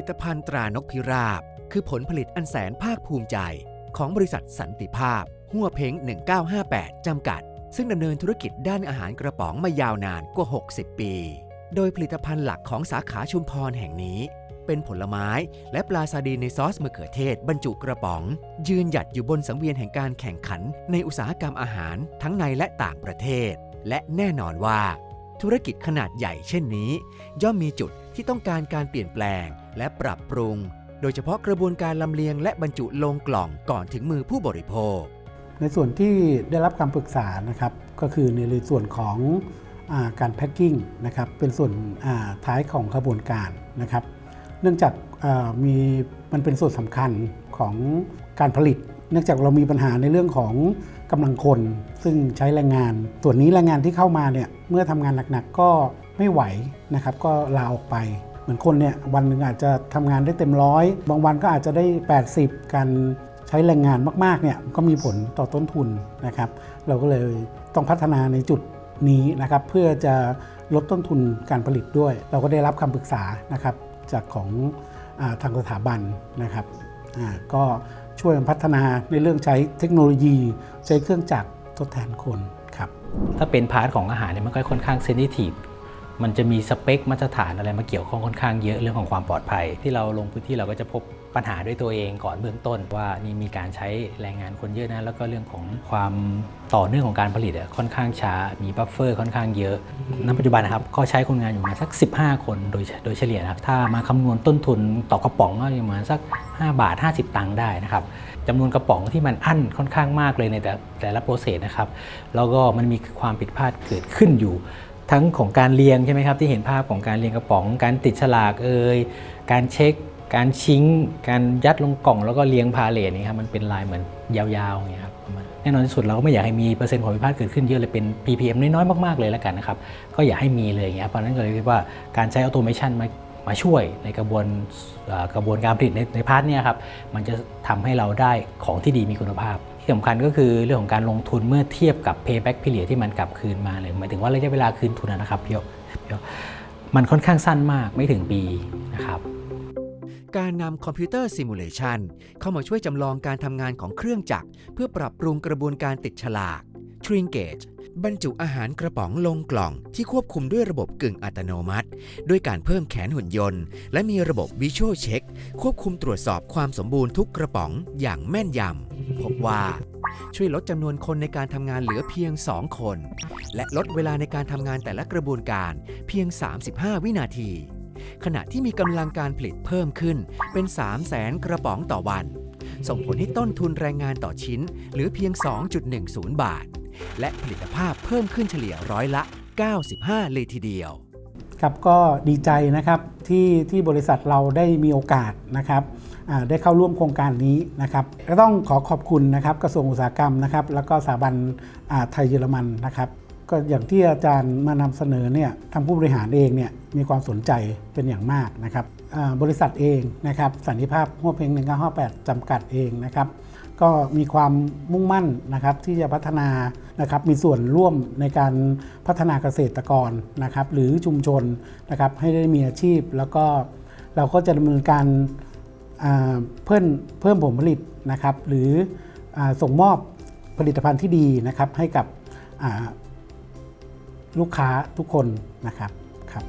ิตภัณฑ์ตรานกพิราบ คือผลผลิตอันแสนภาคภูมิใจ ของบริษัทสันติภาพ หัวเพ้ง 1958 จำกัด ซึ่งดำเนินธุรกิจด้านอาหารกระป๋องมายาวนานกว่า 60 ปี โดยผลิตภัณฑ์หลักของสาขาชุมพรแห่งนี้ เป็นผลไม้และปลาซาดีในซอสมะเขือเทศ บรรจุกระป๋อง ยืนหยัดอยู่บนสังเวียนแห่งการแข่งขัน ในอุตสาหกรรมอาหารทั้งในและต่างประเทศ และแน่นอนว่า ธุรกิจขนาดใหญ่เช่นนี้ ย่อมมีจุดที่ต้องการการเปลี่ยนแปลงและปรับปรุง โดยเฉพาะกระบวนการลำเลียงและบรรจุลงกล่องก่อนถึงมือผู้บริโภค ในส่วนที่ได้รับคำปรึกษานะครับก็คือในส่วนของอาการแพ็กกิ้งนะครับเป็นส่วนท้ายของขบวนการนะครับ เนื่องจากมีมันเป็นส่วนสำคัญของการผลิต เนื่องจากเรามีปัญหาในเรื่องของ กำลังคนซึ่งใช้แรงงาน ส่วนนี้แรงงานที่เข้ามาเนี่ยเมื่อทำงานหนักๆก็ไม่ไหวนะครับก็ลาออกไป เหมือนคนเนี่ยวันหนึ่งอาจจะทำงานได้เต็มร้อยบางวันก็อาจจะได้ 80การใช้แรงงานมากๆเนี่ยก็มีผลต่อต้นทุนนะครับ เราก็เลยต้องพัฒนาในจุดนี้นะครับเพื่อจะลดต้นทุนการผลิตด้วย เราก็ได้รับคำปรึกษานะครับจากของอทางสถาบันนะครับก็ ช่วยพัฒนาในเรื่องใช้เทคโนโลยี ใช้เครื่องจักรทดแทนคนครับถ้าเป็นพาร์ทของอาหารเนี่ยมันก็ค่อนข้างเซนซิทีฟ มันจะมีสเปคมาตรฐานอะไรมาเกี่ยวข้องค่อนข้างเยอะเรื่องของความปลอดภัย ที่เราลงพื้นที่เราก็จะพบปัญหาด้วยตัวเองก่อนเบื้องต้น ว่านี่มีการใช้แรงงานคนเยอะนะแล้วก็เรื่องของความต่อเนื่องของการผลิตอะค่อนข้างช้า มีบัฟเฟอร์ค่อนข้างเยอะณปัจจุบันนะครับก็ใช้คนงานอยู่มาสัก 15 คนโดยโดยเฉลี่ยนะครับถ้ามาคำนวณต้นทุนต่อกระป๋องก็อยู่มาสัก 5 บาท 50 ตังค์ได้นะครับจำนวนกระป๋องที่มันอั้นค่อนข้างมากเลยในแต่แต่ละโปรเซสนะครับแล้วก็มันมีความผิดพลาดเกิดขึ้นอยู่ ทั้งของการเรียงใช่ไหมครับที่เห็นภาพของการเรียงกระป๋อง การติดฉลากเอ่ยการเช็ค การชิงการยัดลงกล่องแล้วก็เรียงพาเลทนี่ครับมันเป็นลายเหมือนยาวๆอย่างเงี้ยครับแน่นอนที่สุดเราก็ไม่อยากให้มีเปอร์เซ็นต์ของผิดพลาดเกิดขึ้นเยอะเลยเป็น ppm น้อยๆมากๆเลยแล้วกันนะครับก็อย่าให้มีเลยอย่างเงี้ยเพราะนั้นก็เลยคิดว่าการใช้ออโตเมชันมามาช่วยในกระบวนกระบวนการผลิตในในพาร์ทเนี้ยครับมันจะทำให้เราได้ของที่ดีมีคุณภาพ ที่สำคัญก็คือเรื่องของการลงทุนเมื่อเทียบกับ payback period ที่มันกลับคืนมาเลยหมายถึงว่าระยะเวลาคืนทุนนะครับพี่โยพี่โยมันค่อนข้างสั้นมากไม่ถึงปีนะครับการนำคอมพิวเตอร์ซิมูเลชันเข้ามาช่วยจำลองการทำงานของเครื่องจักร เพื่อปรับปรุงกระบวนการติดฉลาก t r i n g a g e บรรจุอาหารกระป๋องลงกล่องที่ควบคุมด้วยระบบกึ่งอัตโนมัติ ด้วยการเพิ่มแขนหุ่นยนต์ และมีระบบ Visual Check ควบคุมตรวจสอบความสมบูรณ์ทุกกระป๋องอย่างแม่นยำพบว่า ช่วยลดจำนวนคนในการทำงานเหลือเพียง 2 คน และลดเวลาในการทำงานแต่ละกระบวนการเพียง 35 วินาที ขณะที่มีกำลังการผลิตเพิ่มขึ้นเป็น 3 0 0แสนกระป๋องต่อวัน ส่งผลให้ต้นทุนแรงงานต่อชิ้นเหลือเพียง 2.10 บาท และผลิตภาพเพิ่มขึ้นเฉลี่ยร้อยละ 95 เลยทีเดียว ครับก็ดีใจนะครับที่ที่บริษัทเราได้มีโอกาสนะครับได้เข้าร่วมโครงการนี้นะครับก็ต้องขอขอบคุณนะครับกระทรวงอุตสาหกรรมนะครับ แล้วก็สถาบันไทยเยอรมันนะครับ ก็อย่างที่อาจารย์มานำเสนอเนี่ยทางผู้บริหารเองเนี่ยมีความสนใจเป็นอย่างมากนะครับบริษัทเองนะครับสันนิภาพหัวเพ็ง1958จำกัดเองนะครับ ก็มีความมุ่งมั่นนะครับที่จะพัฒนานะครับมีส่วนร่วมในการพัฒนาเกษตรกรนะครับหรือชุมชนนะครับให้ได้มีอาชีพ แล้วก็เราก็จะดำเนินการเพิ่มเพิ่มผลผลิตนะครับหรืออส่งมอบผลิตภัณฑ์ที่ดีนะครับให้กับลูกค้าทุกคนนะครับครับ